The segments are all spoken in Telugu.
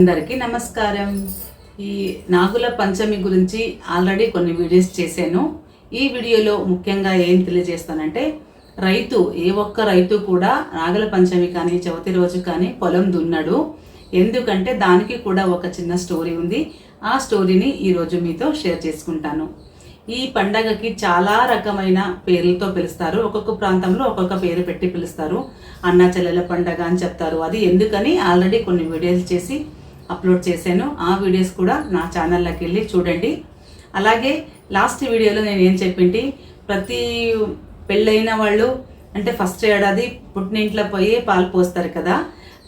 అందరికీ నమస్కారం. ఈ నాగుల పంచమి గురించి ఆల్రెడీ కొన్ని వీడియోస్ చేశాను. ఈ వీడియోలో ముఖ్యంగా ఏం తెలియజేస్తానంటే రైతు ఏ ఒక్క రైతు కూడా నాగుల పంచమి కానీ చవితి రోజు కానీ పొలం దున్నాడు. ఎందుకంటే దానికి కూడా ఒక చిన్న స్టోరీ ఉంది. ఆ స్టోరీని ఈరోజు మీతో షేర్ చేసుకుంటాను. ఈ పండగకి చాలా రకమైన పేర్లతో పిలుస్తారు. ఒక్కొక్క ప్రాంతంలో ఒక్కొక్క పేరు పెట్టి పిలుస్తారు. అన్నా చెల్లెల పండగ అని చెప్తారు. అది ఎందుకని ఆల్రెడీ కొన్ని వీడియోస్ చేసి అప్లోడ్ చేశాను. ఆ వీడియోస్ కూడా నా ఛానల్లోకి వెళ్ళి చూడండి. అలాగే లాస్ట్ వీడియోలో నేను ఏం చెప్పింటి ప్రతి పెళ్ళైన వాళ్ళు అంటే ఫస్ట్ ఏడాది పుట్టినింట్లో పోయి పాలు పోస్తారు కదా.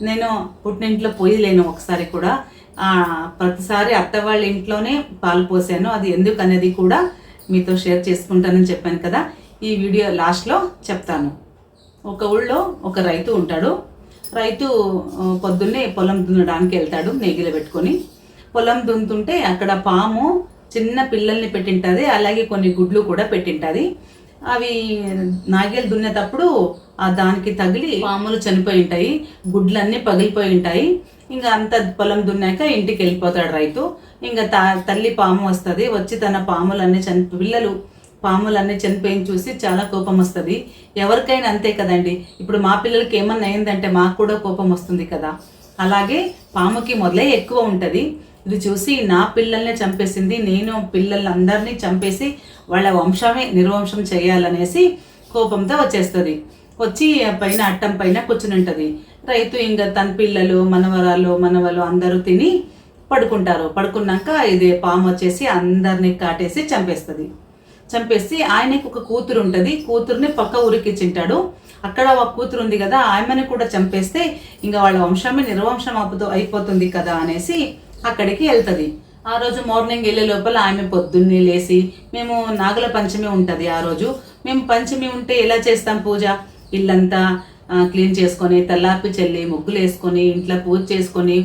నేను పుట్టినింట్లో పోయలేను ఒకసారి కూడా. ప్రతిసారి అత్త వాళ్ళ ఇంట్లోనే పాలు పోసాను. అది ఎందుకు అనేది కూడా మీతో షేర్ చేసుకుంటానని చెప్పాను కదా. ఈ వీడియో లాస్ట్లో చెప్తాను. ఒక ఊళ్ళో ఒక రైతు ఉంటాడు. రైతు పొద్దున్నే పొలం దున్నడానికి వెళ్తాడు నేగిల పెట్టుకొని. పొలం దున్నుతుంటే అక్కడ పాము చిన్న పిల్లల్ని పెట్టింటుంది అలాగే కొన్ని గుడ్లు కూడా పెట్టింటుంది. అవి నాగేలు దున్నేటప్పుడు ఆ దానికి తగిలి పాములు చనిపోయి ఉంటాయి గుడ్లన్నీ పగిలిపోయి ఉంటాయి. ఇంకా అంత పొలం దున్నాక ఇంటికి వెళ్ళిపోతాడు రైతు. ఇంకా తా తల్లి పాము వస్తుంది వచ్చి తన పాములన్నీ చని పిల్లలు పాములన్నీ చనిపోయిన చూసి చాలా కోపం వస్తుంది. ఎవరికైనా అంతే కదండి. ఇప్పుడు మా పిల్లలకి ఏమన్నా అయిందంటే మాకు కూడా కోపం వస్తుంది కదా. అలాగే పాముకి మొదలే ఎక్కువ ఉంటుంది. ఇది చూసి నా పిల్లల్ని చంపేసింది నేను పిల్లలందరినీ చంపేసి వాళ్ళ వంశమే నిర్వంశం చేయాలనేసి కోపంతో వచ్చేస్తుంది. వచ్చి పైన అట్టం పైన కూర్చుని ఉంటుంది రైతు ఇంకా తన పిల్లలు మనవరాలు మనవలు అందరూ తిని పడుకుంటారు. పడుకున్నాక ఇది పాము వచ్చేసి అందరినీ కాటేసి చంపేస్తుంది. చంపేసి ఆయనకి ఒక కూతురు ఉంటుంది. కూతురుని పక్క ఊరికిచ్చింటాడు అక్కడ ఒక కూతురు ఉంది కదా ఆమెను కూడా చంపేస్తే ఇంకా వాళ్ళ వంశమే నిర్వంశం అవుతూ అయిపోతుంది కదా అనేసి అక్కడికి వెళ్తుంది ఆ రోజు మార్నింగ్ వెళ్ళే లోపల ఆమె పొద్దున్నే లేచి మేము నాగుల పంచమి ఉంటుంది ఆ రోజు. మేము పంచమి ఉంటే ఎలా చేస్తాం పూజ? ఇల్లంతా క్లీన్ చేసుకొని తల్లాపి చల్లి ముగ్గులు వేసుకొని ఇంట్లో పూజ చేసుకొని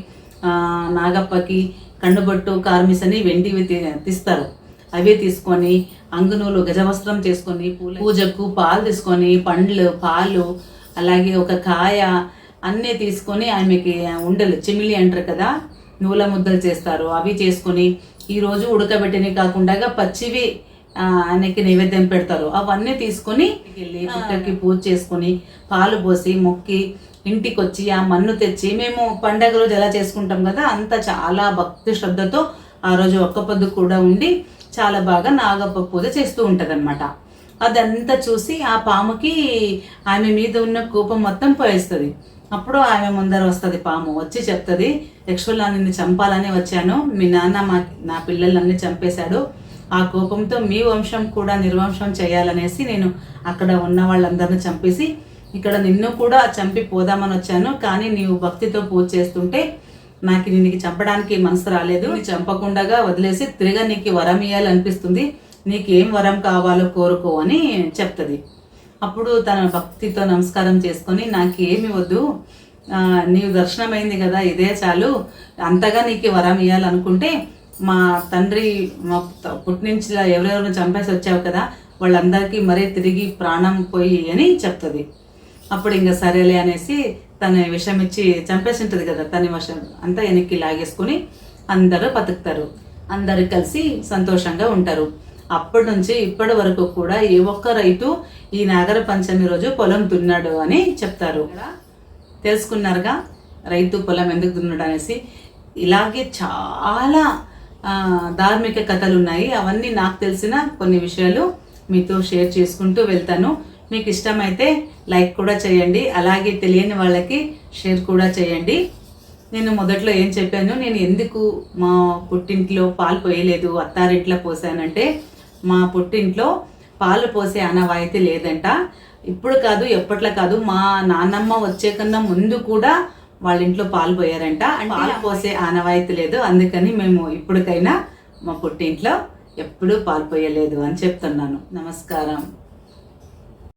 నాగప్పకి కండుబొట్టు కార్మిసని వెండివి తీ- తీస్తారు. అవే తీసుకొని అంగునూలు గజవస్త్రం చేసుకొని పూల- పూజకు పాలు తీసుకొని పండ్లు పాలు అలాగే ఒక కాయ అన్నీ తీసుకొని ఆమెకి ఉండలు చిమిలి అంటారు కదా నూల ముద్దలు చేస్తారు. అవి చేసుకొని ఈరోజు ఉడకబెట్టినవి కాకుండా పచ్చివి ఆయనకి నైవేద్యం పెడతారు. అవన్నీ తీసుకొని వెళ్ళి పుట్టకి పూజ చేసుకొని పాలు పోసి మొక్కి ఇంటికి వచ్చి ఆ మన్ను తెచ్చి మేము పండగ రోజు ఎలా చేసుకుంటాం కదా అంత చాలా భక్తి శ్రద్ధతో ఆ రోజు ఒక్క పొద్దు కూడా ఉండి చాలా బాగా నాగప్ప పూజ చేస్తూ ఉంటుందన్నమాట. అదంతా చూసి ఆ పాముకి ఆమె మీద ఉన్న కోపం మొత్తం పోయేస్తుంది. అప్పుడు ఆమె ముందర వస్తుంది పాము వచ్చి చెప్తుంది యక్షుల్లా నిన్ను చంపాలని వచ్చాను మీ నాన్న మా నా పిల్లలన్నీ చంపేశాడు. ఆ కోపంతో మీ వంశం కూడా నిర్వంశం చేయాలనేసి నేను అక్కడ ఉన్న వాళ్ళందరిని చంపేసి ఇక్కడ నిన్ను కూడా చంపి పోదామని వచ్చాను కానీ నీవు భక్తితో పూజ చేస్తుంటే నాకు నీకు చంపడానికి మనసు రాలేదు. నీ చంపకుండా వదిలేసి తిరిగా నీకు వరం ఇవ్వాలనిపిస్తుంది నీకు ఏం వరం కావాలో కోరుకో అని చెప్తుంది. అప్పుడు తన భక్తితో నమస్కారం చేసుకొని నాకు ఏమి వద్దు. నీవు దర్శనమైంది కదా ఇదే చాలు. అంతగా నీకు వరం ఇవ్వాలనుకుంటే మా తండ్రి మా పుట్టినుంచి ఎవరెవరిని చంపేసి వచ్చావు కదా వాళ్ళందరికీ మరీ తిరిగి ప్రాణం పోయి అని చెప్తుంది. అప్పుడు ఇంకా సరేలే అనేసి తన విషం ఇచ్చి చంపేసి ఉంటుంది కదా తన విషం అంతా వెనక్కి లాగేసుకుని అందరూ బతుకుతారు. అందరూ కలిసి సంతోషంగా ఉంటారు. అప్పటి నుంచి ఇప్పటి వరకు కూడా ఏ ఒక్క రైతు ఈ నాగర పంచమి రోజు పొలం దున్నాడు అని చెప్తారు. తెలుసుకున్నారుగా? రైతు పొలం ఎందుకు దున్నాడు అనేసి. ఇలాగే చాలా ధార్మిక కథలు ఉన్నాయి అవన్నీ నాకు తెలిసిన కొన్ని విషయాలు మీతో షేర్ చేసుకుంటూ వెళ్తాను. మీకు ఇష్టమైతే లైక్ కూడా చేయండి. అలాగే తెలియని వాళ్ళకి షేర్ కూడా చేయండి. నేను మొదట్లో ఏం చెప్పాను? నేను ఎందుకు మా పుట్టింట్లో పాలు పోయలేదు? అత్తారింట్లో పోసానంటే మా పుట్టింట్లో పాలు పోసే ఆనవాయితీ లేదంట. ఇప్పుడు కాదు ఎప్పట్లో కాదు మా నాన్నమ్మ వచ్చే కన్నా ముందు కూడా వాళ్ళ ఇంట్లో పాలు పోయారంట. అంటే పాలు పోసే ఆనవాయితీ లేదు. అందుకని మేము ఇప్పటికైనా మా పుట్టింట్లో ఎప్పుడూ పాలు పోయలేదు అని చెప్తున్నాను. నమస్కారం.